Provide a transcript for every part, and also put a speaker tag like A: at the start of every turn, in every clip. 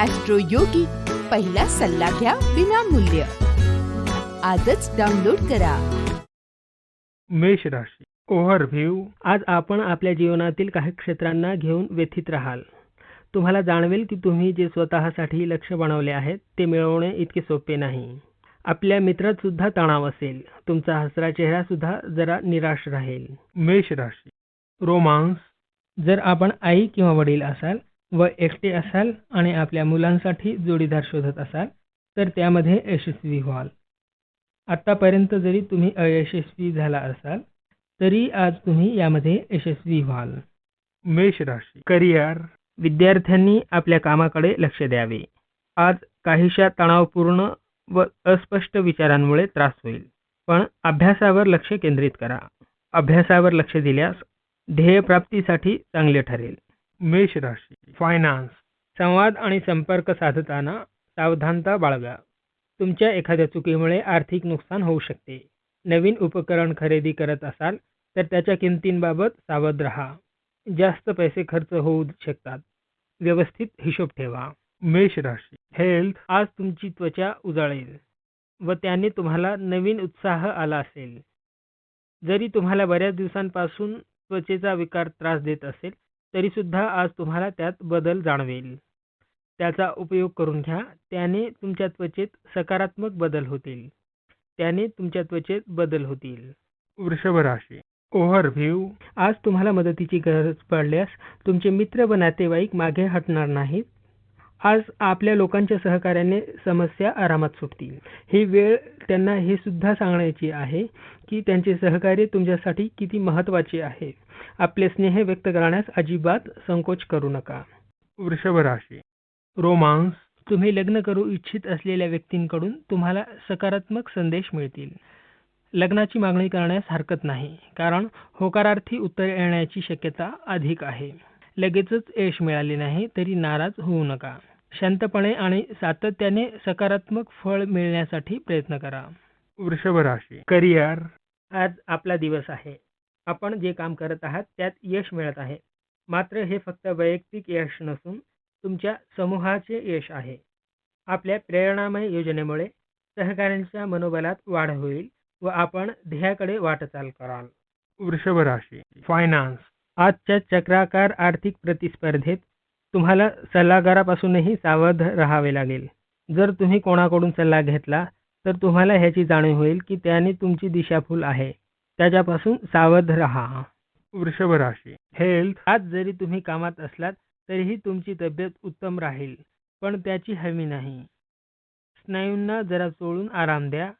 A: Austro योगी पहिला सल्ला घ्या विनामूल्य. आजच डाउनलोड करा.
B: मेष राशी. ओव्हरव्ह्यू. आज आपण आपल्या जीवनातील काही क्षेत्रांना घेऊन व्यथित राहाल. तुम्हाला जाणवेल की तुम्ही जे स्वतःसाठी लक्ष बनवले आहेत ते मिळवणे इतके सोपे नाही. आपल्या मित्रात सुद्धा तणाव असेल. तुमचा हसरा चेहरा सुद्धा जरा निराश राहील. मेष राशी. रोमांस. जर आपण आई किंवा वडील असाल व एकटे असाल आणि आपल्या मुलांसाठी जोडीदार शोधत असाल तर त्यामध्ये यशस्वी व्हाल. आतापर्यंत जरी तुम्ही अयशस्वी झाला असाल तरी आज तुम्ही यामध्ये यशस्वी व्हाल. मेष राशी. करिअर. विद्यार्थ्यांनी आपल्या कामाकडे लक्ष द्यावे. आज काहीशा तणावपूर्ण व अस्पष्ट विचारांमुळे त्रास होईल. पण अभ्यासावर लक्ष केंद्रित करा. अभ्यासावर लक्ष दिल्यास ध्येयप्राप्तीसाठी चांगले ठरेल. मेष राशी फायनान्स संवाद आणि संपर्क साधताना सावधानता बाळगा. तुमच्या एखाद्या चुकीमुळे आर्थिक नुकसान होऊ शकते. नवीन उपकरण खरेदी करत असाल तर त्याच्या किमतींबाबत सावध राहा. जास्त पैसे खर्च होऊ शकतात. व्यवस्थित हिशोब ठेवा. मेष राशी हेल्थ आज तुमची त्वचा उजळेल व त्याने तुम्हाला नवीन उत्साह आला असेल. जरी तुम्हाला बऱ्याच दिवसांपासून त्वचेचा विकार त्रास देत असेल तरी सुद्धा आज तुम्हाला त्यात बदल जाणवेल. त्याचा उपयोग करून घ्या. त्याने तुमच्या त्वचेत सकारात्मक बदल होतील. त्याने तुमच्या त्वचेत बदल होतील. वृषभ राशी. ओव्हरव्ह्यू आज तुम्हाला मदतीची गरज पडल्यास तुमचे मित्र व नातेवाईक मागे हटणार नाहीत. आज आपल्या लोकांच्या सहकार्याने समस्या आरामात सुटतील. ही वेळ त्यांना हे सुद्धा सांगण्याची आहे की त्यांचे सहकार्य तुमच्यासाठी किती महत्त्वाचे आहे. आपले स्नेह व्यक्त करण्यास अजिबात संकोच करू नका. वृषभ राशी. रोमांस तुम्ही लग्न करू इच्छित असलेल्या व्यक्तींकडून तुम्हाला सकारात्मक संदेश मिळतील. लग्नाची मागणी करण्यास हरकत नाही कारण होकारार्थी उत्तर येण्याची शक्यता अधिक आहे. लगेचच यश मिळाले नाही तरी नाराज होऊ नका. शांतपणे आणि सातत्याने सकारात्मक फळ मिळण्यासाठी प्रयत्न करा. वृषभ राशी. करिअर. आज आपला दिवस आहे. आपण जे काम करत आहात त्यात यश मिळत आहे. मात्र हे फक्त वैयक्तिक यश नसून तुमच्या समूहाचे यश आहे. आपल्या प्रेरणामय योजनेमुळे सहकाऱ्यांच्या मनोबलात वाढ होईल व आपण ध्येयाकडे वाटचाल कराल. वृषभ राशी. फायनान्स. आजच्या चक्राकार आर्थिक प्रतिस्पर्धेत तुम्हाला सल्लागारापासूनही सावध राहावे लागेल. जर तुम्ही कोणाकडून सल्ला घेतला तर तुम्हाला ह्याची जाणीव होईल की त्याने तुमची दिशाभूल आहे. त्याच्यापासून सावध राहा. वृषभ राशी हेल्थ आज जरी तुम्ही कामात असलात तरीही तुमची तब्येत उत्तम राहील पण त्याची हमी नाही. स्नायूंना जरा चोळून आराम द्या.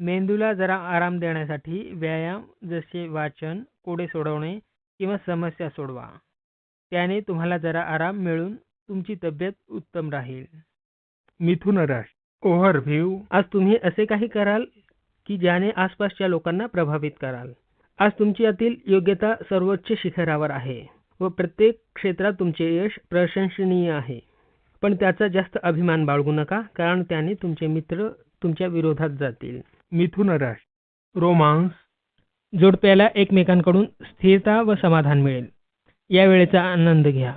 B: मेंदूला जरा आराम देण्यासाठी व्यायाम जसे वाचन कोडे सोडवणे किंवा समस्या सोडवा. त्याने तुम्हाला जरा आराम मिळून तुमची तब्येत उत्तम राहील. मिथुन राशी ओव्हरव्ह्यू आज तुम्ही असे काही कराल की ज्याने आसपासच्या लोकांना प्रभावित कराल. आज तुमची यातील योग्यता सर्वोच्च शिखरावर आहे व प्रत्येक क्षेत्रात तुमचे यश प्रशंसनीय आहे. पण त्याचा जास्त अभिमान बाळगू नका कारण त्याने तुमचे मित्र तुमच्या विरोधात जातील. मिथुन राश रोमांस. जोडप्याला एकमेकांकडून स्थिरता व समाधान मिळेल. या वेळेचा आनंद घ्या.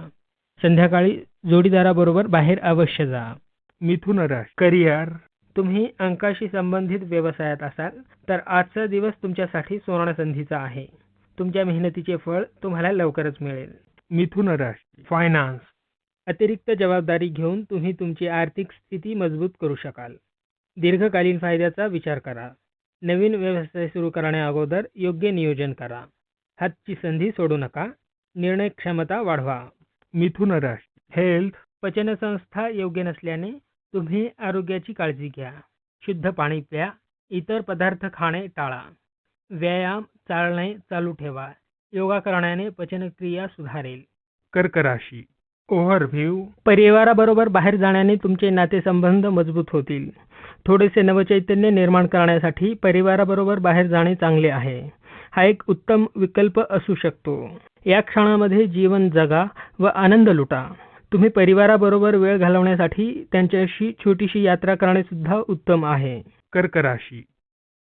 B: संध्याकाळी जोडीदाराबरोबर बाहेर अवश्य जा. मिथुन राशी करिअर. तुम्ही अंकाशी संबंधित व्यवसायात असाल तर आजचा दिवस तुमच्यासाठी सुवर्ण संधीचा आहे. तुमच्या मेहनतीचे फळ तुम्हाला लवकरच मिळेल. मिथुन राशी फायनान्स अतिरिक्त जबाबदारी घेऊन तुम्ही तुमची आर्थिक स्थिती मजबूत करू शकाल. दीर्घकालीन फायद्याचा विचार करा. नवीन व्यवसाय सुरू करण्याअगोदर योग्य नियोजन करा. हातची संधी सोडू नका. निर्णय क्षमता वाढवा. मिथुन राशी हेल्थ पचनसंस्था योग्य नसल्याने तुम्ही आरोग्याची काळजी घ्या. शुद्ध पाणी प्या इतर पदार्थ खाणे टाळा. व्यायाम चालणे चालू ठेवा. योगा करण्याने पचनक्रिया सुधारेल. कर्क राशी ओव्हरव्ह्यू. परिवाराबरोबर बाहेर जाण्याने तुमचे नातेसंबंध मजबूत होतील. थोडेसे नवचैतन्य निर्माण करण्यासाठी परिवाराबरोबर बाहेर जाणे चांगले आहे. हा एक उत्तम विकल्प असू शकतो. या क्षणामध्ये जीवन जगा व आनंद लुटा. तुम्ही परिवाराबरोबर वेळ घालवण्यासाठी त्यांच्याशी छोटीशी यात्रा करणे सुद्धा उत्तम आहे. कर्क राशी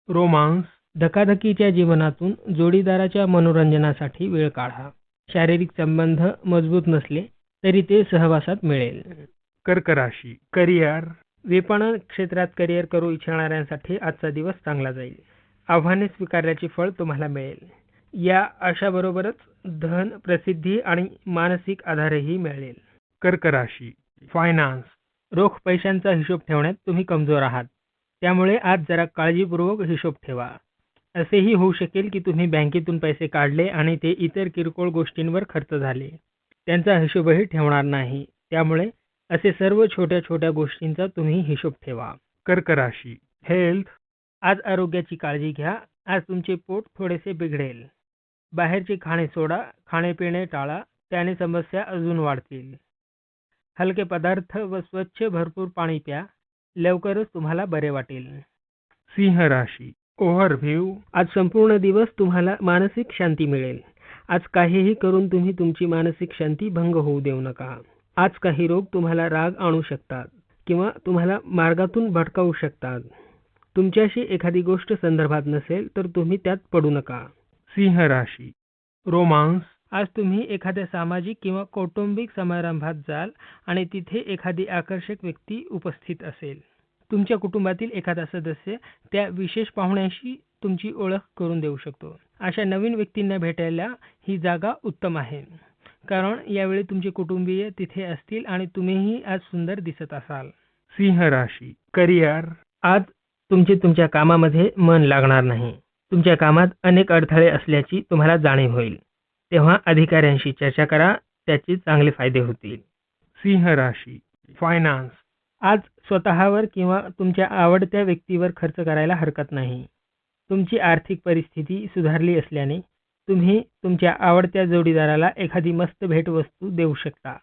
B: रोमांस. धकाधकीच्या जीवनातून जोडीदाराच्या मनोरंजनासाठी वेळ काढा. शारीरिक संबंध मजबूत नसले तरी ते सहवासात मिळेल. कर्क राशी करिअर. विपणन क्षेत्रात करिअर करू इच्छिणाऱ्यांसाठी आजचा दिवस चांगला जाईल. आव्हाने स्वीकारल्याचे फळ तुम्हाला मिळेल. या आशाबरोबरच धन प्रसिद्धी आणि मानसिक आधारही मिळेल. कर्क राशी फायनान्स रोख पैशांचा हिशोब ठेवण्यात तुम्ही कमजोर आहात. त्यामुळे आज जरा काळजीपूर्वक हिशोब ठेवा. असेही होऊ शकेल की तुम्ही बँकेतून पैसे काढले आणि ते इतर किरकोळ गोष्टींवर खर्च झाले. त्यांचा हिशोबही ठेवणार नाही. त्यामुळे असे सर्व छोट्या छोट्या गोष्टींचा तुम्ही हिशोब ठेवा. कर्क राशी हेल्थ आज आरोग्याची काळजी घ्या. आज तुमचे पोट थोडेसे बिघडेल. बाहेरचे खाणे सोडा खाणेपिणे टाळा त्याने समस्या अजून वाढतील. हलके पदार्थ व स्वच्छ भरपूर पाणी प्या लवकरच तुम्हाला बरे वाटेल. सिंह राशी ओव्हरव्ह्यू आज संपूर्ण दिवस तुम्हाला मानसिक शांती मिळेल. आज काहीही करून तुम्ही तुमची मानसिक शांती भंग होऊ देऊ नका. आज काही रोग तुम्हाला राग आणू शकतात किंवा तुम्हाला मार्गातून भटकावू शकतात. तुमच्याशी एखादी गोष्ट संदर्भात नसेल तर तुम्ही त्यात पडू नका. सिंह राशी. रोमांस. आज तुम्ही एखाद्या सामाजिक किंवा कौटुंबिक समारंभात जाल आणि तिथे एखादी आकर्षक व्यक्ती उपस्थित असेल. तुमच्या कुटुंबातील एखादा सदस्य त्या विशेष पाहुण्याशी तुमची ओळख करून देऊ शकतो. अशा नवीन व्यक्तींना भेटायला ही जागा उत्तम आहे. कारण यावेळी तुमचे कुटुंबीय तिथे असतील आणि तुम्हीही आज सुंदर दिसत असाल. सिंह राशी. करिअर. आज तुमचे तुमच्या कामामध्ये मन लागणार नाही. तुमच्या कामात अनेक अडथळे असल्याची तुम्हाला जाणीव होईल. तेव्हा अधिकाऱ्यांशी चर्चा करा त्याचे चांगले फायदे होतील. सिंह राशी फायनान्स आज स्वतःवर किंवा तुमच्या आवडत्या व्यक्तीवर खर्च करायला हरकत नाही. तुमची आर्थिक परिस्थिती सुधारली असल्याने तुम्ही तुमच्या आवडत्या जोडीदाराला एखादी मस्त भेटवस्तू देऊ शकता.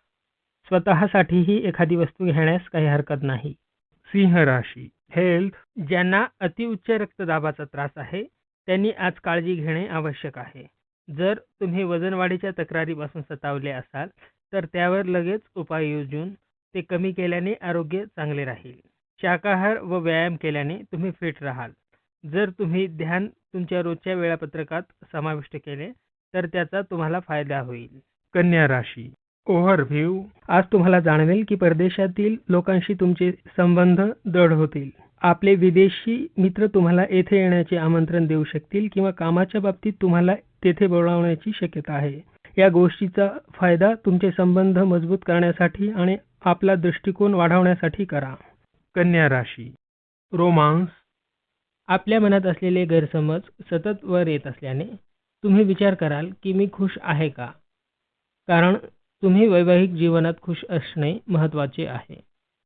B: स्वतःसाठीही एखादी वस्तू घेण्यास काही हरकत नाही. सिंह राशी. हेल्थ ज्यांना अतिउच्च रक्तदाबाचा त्रास आहे त्यांनी आज काळजी घेणे आवश्यक आहे. जर तुम्ही वजनवाढीच्या तक्रारीपासून सतावले असाल तर त्यावर लगेच उपाय योजून ते कमी केल्याने आरोग्य चांगले राहील. शाकाहार व व्यायाम केल्याने तुम्ही फिट राहाल. जर तुम्ही ध्यान तुमच्या रोजच्या वेळापत्रकात समाविष्ट केले तर त्याचा तुम्हाला फायदा होईल. कन्या राशी. ओव्हरव्ह्यू. आज तुम्हाला जाणवेल की परदेशातील लोकांशी तुमचे संबंध दृढ होतील. आपले विदेशी मित्र तुम्हाला येथे येण्याचे आमंत्रण देऊ शकतील किंवा कामाच्या बाबतीत तुम्हाला तेथे बोलावण्याची शक्यता आहे. या गोष्टीचा फायदा तुमचे संबंध मजबूत करण्यासाठी आणि आपला दृष्टिकोन वाढवण्यासाठी करा. कन्या राशी रोमांस. आपल्या मनात असलेले गैरसमज सतत वर येत असल्याने तुम्ही विचार कराल की मी खुश आहे का? कारण तुम्ही वैवाहिक जीवनात खुश असणे महत्त्वाचे आहे.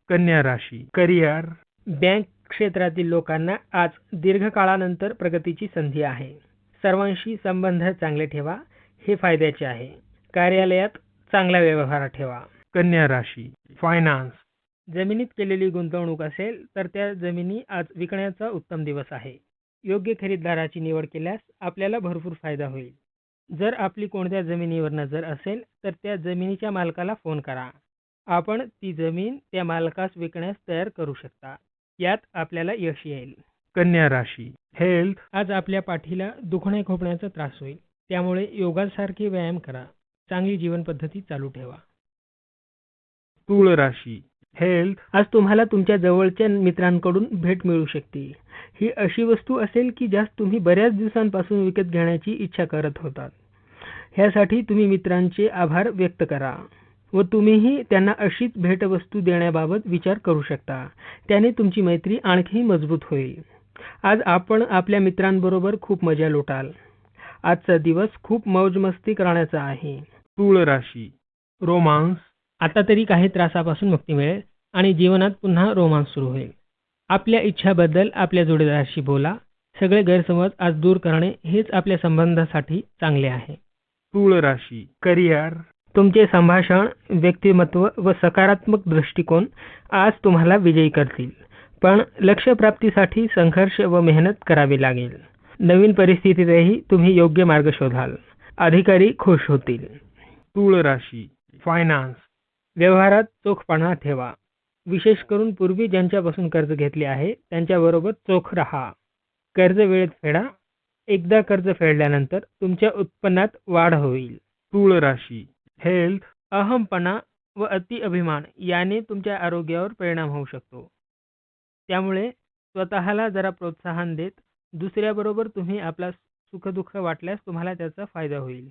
B: कन्या राशी करिअर. बँक क्षेत्रातील लोकांना आज दीर्घकाळानंतर प्रगतीची संधी आहे. सर्वांशी संबंध चांगले ठेवा हे फायद्याचे आहे. कार्यालयात चांगला व्यवहार ठेवा. कन्या राशी फायनान्स जमिनीत केलेली गुंतवणूक असेल तर त्या जमिनी आज विकण्याचा उत्तम दिवस आहे. योग्य खरीददाराची निवड केल्यास आपल्याला भरपूर फायदा होईल. जर आपली कोणत्या जमिनीवर नजर असेल तर त्या जमिनीच्या मालकाला फोन करा. आपण ती जमीन त्या मालकास विकण्यास तयार करू शकता. यात आपल्याला यश येईल. कन्या राशी. हेल्थ आज आपल्या पाठीला दुखणे खोपण्याचा त्रास होईल. त्यामुळे योगासारखे व्यायाम करा. चांगली जीवन पद्धती चालू ठेवा. तूळ राशी. हेल्थ आज तुम्हाला तुमच्या जवळच्या मित्रांकडून भेट मिळू शकते ही अशी वस्तू असेल की ज्यास तुम्ही बऱ्याच दिवसांपासून विकत घेण्याची इच्छा करत होतात. ह्यासाठी तुम्ही मित्रांचे आभार व्यक्त करा. व तुम्हीही त्यांना अशीच भेटवस्तू देण्याबाबत विचार करू शकता. त्याने तुमची मैत्री आणखी मजबूत होईल. आज आपण आपल्या मित्रांबरोबर खूप मजा लुटाल. आजचा दिवस खूप मौजमस्ती करण्याचा आहे. तूळ राशी. रोमांस. आता तरी काही त्रासापासून मुक्ती मिळेल आणि जीवनात पुन्हा रोमांस सुरू होईल. आपल्या इच्छाबद्दल आपल्या जोडीदाराशी बोला. सगळे गैरसमज आज दूर करणे हेच आपल्या संबंधासाठी चांगले आहे. तूळ राशी. करिअर. तुमचे संभाषण व्यक्तिमत्व व सकारात्मक दृष्टिकोन आज तुम्हाला विजयी करतील. पण लक्ष्यप्राप्तीसाठी संघर्ष व मेहनत करावी लागेल. नवीन परिस्थितीतही तुम्ही योग्य मार्ग शोधाल. अधिकारी खुश होतील. तूळ राशी फायनान्स व्यवहारात चोखपणा ठेवा. विशेष करून पूर्वी ज्यांच्यापासून कर्ज घेतले आहे त्यांच्याबरोबर चोख राहा. कर्ज वेळेत फेडा. एकदा कर्ज फेडल्यानंतर तुमच्या उत्पन्नात वाढ होईल. तूळ राशी हेल्थ अहमपणा व अति अभिमान याने तुमच्या आरोग्यावर परिणाम होऊ शकतो. त्यामुळे स्वतःला जरा प्रोत्साहन देत दुसऱ्याबरोबर तुम्ही आपला सुखदुःख वाटल्यास तुम्हाला त्याचा फायदा होईल.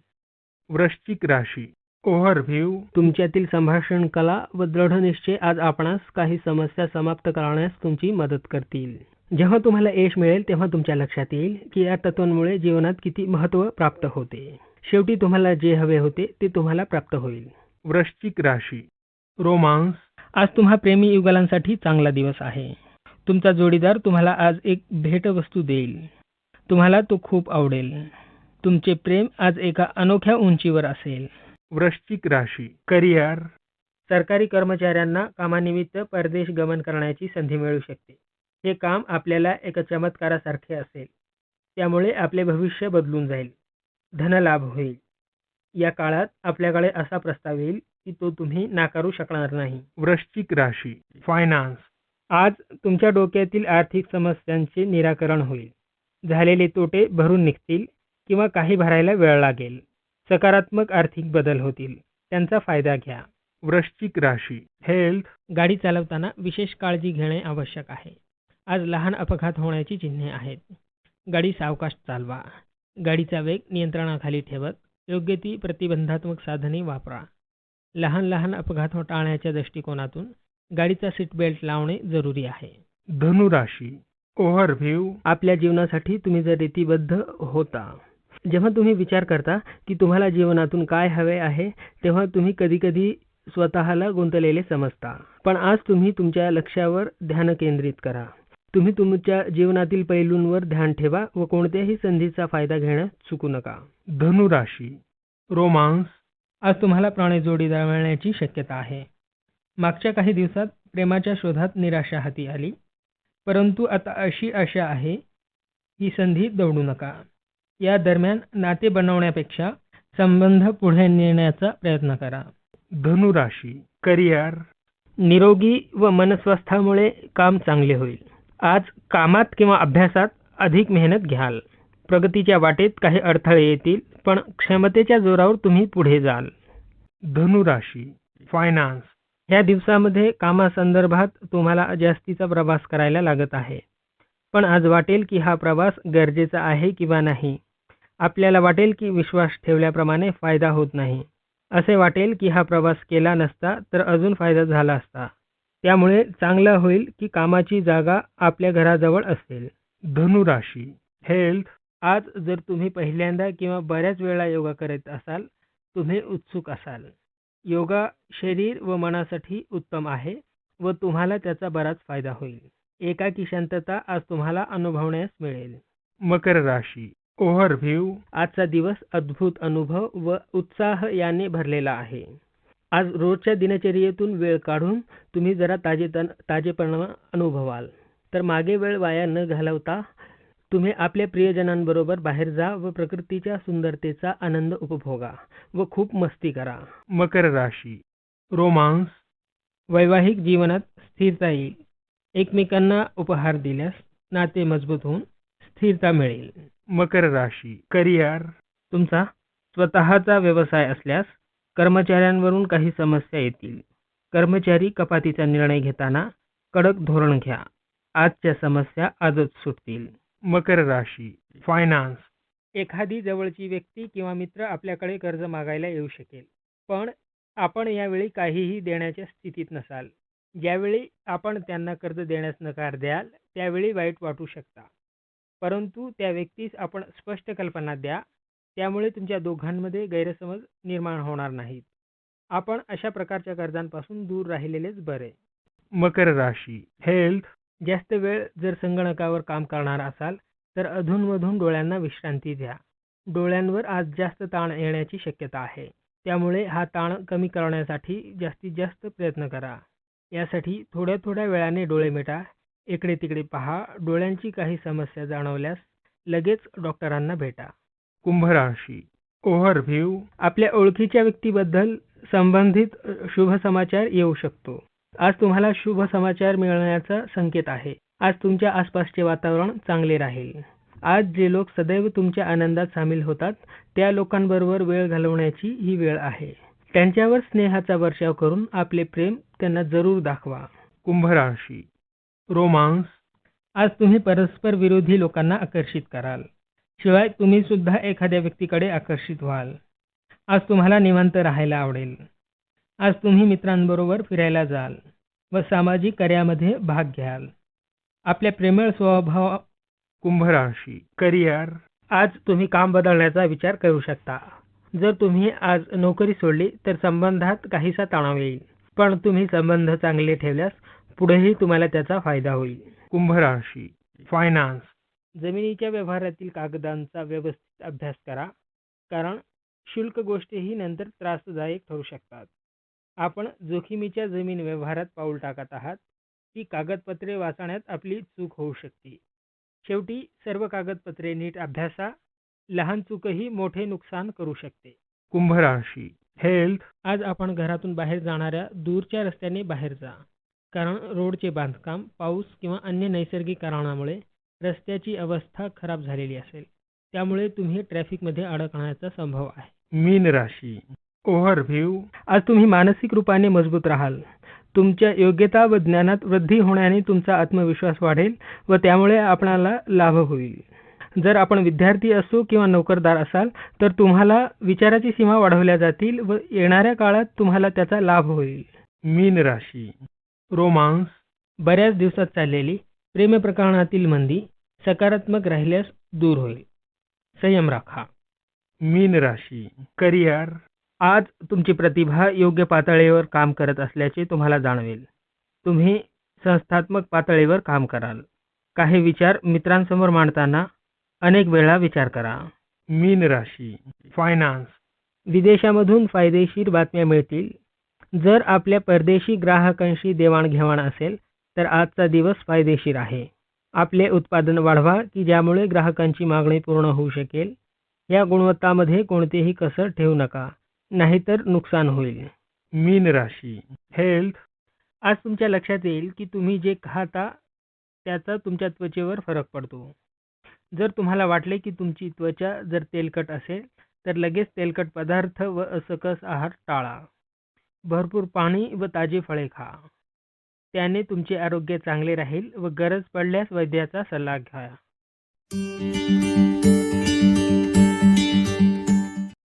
C: वृश्चिक राशी ओव्हरव्ह्यू.
B: तुमच्यातील संभाषण कला व दृढ निश्चय आज आपणास काही समस्या समाप्त करण्यास तुमची मदत करतील. जेव्हा तुम्हाला यश मिळेल तेव्हा तुमच्या लक्षात येईल की या तत्वांमुळे जीवनात किती महत्त्व प्राप्त होते. शेवटी तुम्हाला जे हवे होते ते तुम्हाला प्राप्त होईल.
C: वृश्चिक राशी. रोमांस.
B: आज तुम्हा प्रेमी युगलांसाठी चांगला दिवस आहे. तुमचा जोडीदार तुम्हाला आज एक भेटवस्तू देईल. तुम्हाला तो खूप आवडेल. तुमचे प्रेम आज एका अनोख्या उंचीवर असेल.
C: वृश्चिक राशी. करिअर.
B: सरकारी कर्मचाऱ्यांना कामानिमित्त परदेश गमन करण्याची संधी मिळू शकते. हे काम आपल्याला एका चमत्कारासारखे असेल. त्यामुळे आपले भविष्य बदलून जाईल. धनलाभ होईल. या काळात आपल्याकडे असा प्रस्ताव येईल की तो तुम्ही नाकारू शकणार नाही.
C: वृश्चिक राशी फायनान्स
B: आज तुमच्या डोक्यातील आर्थिक समस्यांचे निराकरण होईल. झालेले तोटे भरून निघतील किंवा काही भरायला वेळ लागेल. सकारात्मक आर्थिक बदल होतील. त्यांचा फायदा घ्या.
C: वृश्चिक राशी. हेल्थ
B: गाडी चालवताना विशेष काळजी घेणे आवश्यक आहे. आज लहान अपघात होण्याची चिन्हे आहेत. गाडी सावकाश चालवा. गाडीचा वेग नियंत्रणाखाली ठेवत योग्य ती प्रतिबंधात्मक साधने वापरा. लहान लहान अपघात टाळण्याच्या दृष्टिकोनातून गाडीचा सीट बेल्ट लावणे जरुरी आहे.
C: धनुराशी ओव्हरव्ह्यू.
B: आपल्या जीवनासाठी तुम्ही जर रीतीबद्ध होता जेव्हा तुम्ही विचार करता की तुम्हाला जीवनातून काय हवे आहे तेव्हा तुम्ही कधी कधी स्वतःला गुंतलेले समजता. पण आज तुम्ही तुमच्या लक्ष्यावर ध्यान केंद्रित करा. तुम्ही तुमच्या जीवनातील पैलूंवर ध्यान ठेवा व कोणत्याही संधीचा फायदा घेण्यास चुकू नका.
C: धनुराशी रोमांस.
B: आज तुम्हाला प्राणी जोडीदार मिळण्याची शक्यता आहे. मागच्या काही दिवसात प्रेमाच्या शोधात निराशा हाती आली. परंतु आता अशी आशा आहे ही संधी दवडू नका. या दरम्यान नाते बनवण्यापेक्षा संबंध पुढे नेण्याचा प्रयत्न करा.
C: धनुराशी करिअर.
B: निरोगी व मनस्वास्थामुळे काम चांगले होईल. आज कामात किंवा अभ्यासात अधिक मेहनत घ्याल. प्रगतीच्या वाटेत काही अडथळे येतील पण क्षमतेच्या जोरावर तुम्ही पुढे जाल.
C: धनुराशी फायनान्स
B: ह्या दिवसामध्ये कामासंदर्भात तुम्हाला जास्तीचा प्रवास करायला लागत आहे. पण आज वाटेल की हा प्रवास गरजेचा आहे किंवा नाही? आपल्याला वाटेल की विश्वास ठेवल्याप्रमाणे फायदा होत नाही. असे वाटेल की हा प्रवास केला नसता तर अजून फायदा झाला असता. त्यामुळे चांगलं होईल की कामाची जागा आपल्या घराजवळ असेल.
C: धनुराशी. हेल्थ
B: आज जर तुम्ही पहिल्यांदा किंवा बऱ्याच वेळा योगा करत असाल तुम्ही उत्सुक असाल. योगा शरीर व मनासाठी उत्तम आहे व तुम्हाला त्याचा बराच फायदा होईल. एकाकी शांतता आज तुम्हाला अनुभवण्यास मिळेल.
C: मकर राशी. ओव्हरव्ह्यू.
B: आजचा दिवस अद्भुत अनुभव व उत्साह याने भरलेला आहे. आज रोजच्या दिनचर्येतून वेळ काढून तुम्ही जरा ताजेतन ताजेपणा अनुभवाल. तर मागे वेळ वाया न घालवता तुम्ही आपल्या प्रियजनांबरोबर बाहेर जा व प्रकृतीच्या सुंदरतेचा आनंद उपभोगा व खूप मस्ती करा.
C: मकर राशी रोमांस
B: वैवाहिक जीवनात स्थिरता येईल. एकमेकांना उपहार दिल्यास नाते मजबूत होऊन स्थिरता मिळेल.
C: मकर राशी करिअर
B: तुमचा स्वतःचा व्यवसाय असल्यास कर्मचाऱ्यांवरून काही समस्या येतील. कर्मचारी कपातीचा निर्णय घेताना कडक धोरण घ्या. आजच्या समस्या आजच सुटतील.
C: मकर राशी फायनान्स
B: एखादी जवळची व्यक्ती किंवा मित्र आपल्याकडे कर्ज मागायला येऊ शकेल. पण आपण यावेळी काहीही देण्याच्या स्थितीत नसाल. ज्यावेळी आपण त्यांना कर्ज देण्यास नकार द्याल त्यावेळी वाईट वाटू शकता. परंतु त्या व्यक्तीस आपण स्पष्ट कल्पना द्या. त्यामुळे तुमच्या दोघांमध्ये गैरसमज निर्माण होणार नाहीत. आपण अशा प्रकारच्या कर्जांपासून दूर राहिलेलेच बरे.
C: मकर राशी हेल्थ
B: जास्त वेळ जर संगणकावर काम करणार असाल तर अधूनमधून डोळ्यांना विश्रांती द्या. डोळ्यांवर आज जास्त ताण येण्याची शक्यता आहे. त्यामुळे हा ताण कमी करण्यासाठी जास्तीत जास्त प्रयत्न करा. यासाठी थोड्या थोड्या वेळाने डोळे मिटा. इकडे तिकडे पहा. डोळ्यांची काही समस्या जाणवल्यास लगेच डॉक्टरांना भेटा.
C: कुंभराशी. ओव्हरव्ह्यू.
B: आपल्या ओळखीच्या व्यक्तीबद्दल संबंधित शुभ समाचार येऊ शकतो. आज तुम्हाला शुभ समाचार मिळण्याचा संकेत आहे. आज तुमच्या आसपासचे वातावरण चांगले राहील. आज जे लोक सदैव तुमच्या आनंदात सामील होतात त्या लोकांबरोबर वेळ घालवण्याची ही वेळ आहे. त्यांच्यावर स्नेहाचा वर्षाव करून आपले प्रेम त्यांना जरूर दाखवा.
C: कुंभराशी. रोमांस.
B: आज तुम्ही परस्पर विरोधी लोकांना आकर्षित कराल. शिवाय तुम्ही सुद्धा एखाद्या व्यक्तीकडे आकर्षित व्हाल. आज तुम्हाला निवांत राहायला आवडेल. आज तुम्ही मित्रांबरोबर फिरायला जाल व सामाजिक कार्यामध्ये भाग घ्याल. आपल्या प्रेमळ स्वभाव
C: कुंभ राशी करिअर
B: आज तुम्ही काम बदलण्याचा विचार करू शकता. जर तुम्ही आज नोकरी सोडली तर संबंधात काहीसा तणाव येईल. पण तुम्ही संबंध चांगले ठेवल्यास पुढेही तुम्हाला त्याचा फायदा होईल.
C: कुंभ राशी फायनान्स
B: जमिनीच्या व्यवहारातील कागदांचा व्यवस्थित अभ्यास करा कारण शुल्क गोष्टीही नंतर त्रासदायक ठरू शकतात. आपण जोखमीच्या जमीन व्यवहारात पाऊल टाकत आहात ती कागदपत्रे वाचण्यात आपली चूक होऊ शकते. शेवटी सर्व कागदपत्रे नीट अभ्यासा लहान चूकही मोठे नुकसान करू शकते.
C: कुंभ राशी हेल्थ
B: आज आपण घरातून बाहेर जाणाऱ्या दूरच्या रस्त्याने बाहेर जा कारण रोडचे बांधकाम पाऊस किंवा अन्य नैसर्गिक कारणामुळे रस्त्याची अवस्था खराब झालेली असेल. त्यामुळे तुम्ही ट्रॅफिकमध्ये अडकण्याचा संभव आहे.
C: मीन राशी. ओव्हरव्ह्यू.
B: आज तुम्ही मानसिक रूपाने मजबूत राहाल. तुमच्या योग्यता व ज्ञानात वृद्धी होण्याने तुमचा आत्मविश्वास वाढेल व त्यामुळे आपणाला लाभ होईल. जर आपण विद्यार्थी असो किंवा नोकरदार असाल तर तुम्हाला विचाराची सीमा वाढवल्या जातील व येणाऱ्या काळात तुम्हाला त्याचा लाभ होईल.
C: मीन राशी. रोमांस.
B: बऱ्याच दिवसात चाललेली प्रेमप्रकरणातील मंदी सकारात्मक राहिल्यास दूर होईल. संयम राखा.
C: मीन राशी करिअर.
B: आज तुमची प्रतिभा योग्य पातळीवर काम करत असल्याचे तुम्हाला जाणवेल. तुम्ही संस्थात्मक पातळीवर काम कराल. काही विचार मित्रांसमोर मांडताना अनेक वेळा विचार करा.
C: मीन राशी फायनान्स
B: विदेशामधून फायदेशीर बातम्या मिळतील. जर आपल्या परदेशी ग्राहकांशी देवाणघेवाण असेल तर आजचा दिवस फायदेशीर आहे. आपले उत्पादन वाढवा की ज्यामुळे ग्राहकांची मागणी पूर्ण होऊ शकेल. या गुणवत्तामध्ये कोणतेही कसर ठेवू नका नाहीतर नुकसान होईल.
C: मीन राशी. हेल्थ.
B: आज तुमच्या लक्षात येईल की तुम्ही जे खाता त्याचा तुमच्या त्वचेवर फरक पडतो. जर तुम्हाला वाटले की तुमची त्वचा जर तेलकट असेल तर लगेच तेलकट पदार्थ व असकस आहार टाळा. भरपूर पाणी व ताजी फळे खा. त्याने तुमचे आरोग्य चांगले राहील व गरज पडल्यास वैद्याचा सल्ला घ्या.